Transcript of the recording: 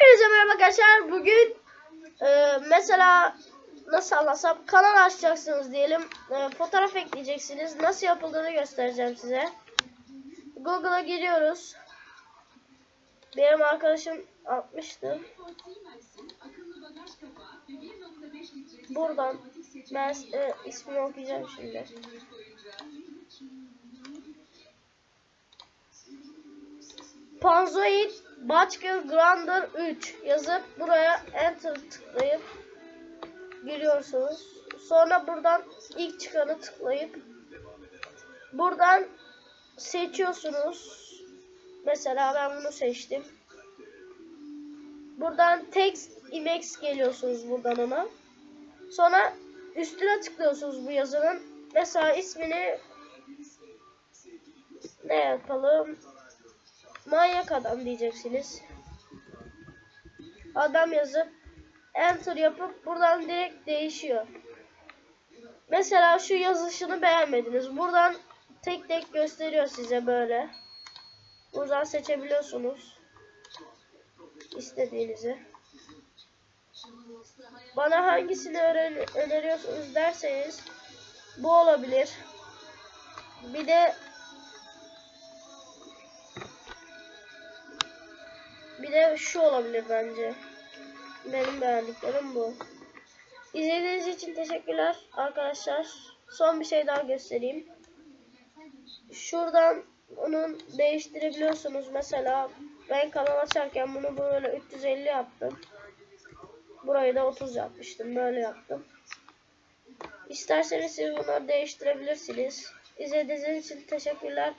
Hepinize merhaba arkadaşlar. Bugün e, mesela nasıl anlatsam kanal açacaksınız diyelim. E, fotoğraf ekleyeceksiniz. Nasıl yapıldığını göstereceğim size. Google'a giriyoruz. Benim arkadaşım atmıştı. Buradan ben e, ismini okuyacağım şimdi. Panzoid Batgirl Grander 3 yazıp buraya enter tıklayıp giriyorsunuz. Sonra buradan ilk çıkanı tıklayıp buradan seçiyorsunuz. Mesela ben bunu seçtim. Buradan text imax geliyorsunuz buradan ona. Sonra üstüne tıklıyorsunuz bu yazının. Mesela ismini ne yapalım? Manyak adam diyeceksiniz. Adam yazıp enter yapıp buradan direkt değişiyor. Mesela şu yazışını beğenmediniz. Buradan tek tek gösteriyor size böyle. Buradan seçebiliyorsunuz. istediğinizi. Bana hangisini öneriyorsunuz derseniz bu olabilir. Bir de Bir de şu olabilir bence. Benim beğendiklerim bu. İzlediğiniz için teşekkürler arkadaşlar. Son bir şey daha göstereyim. Şuradan onu değiştirebiliyorsunuz. Mesela ben kanal açarken bunu böyle 350 yaptım. Burayı da 30 yapmıştım. Böyle yaptım. İsterseniz siz bunları değiştirebilirsiniz. İzlediğiniz için teşekkürler.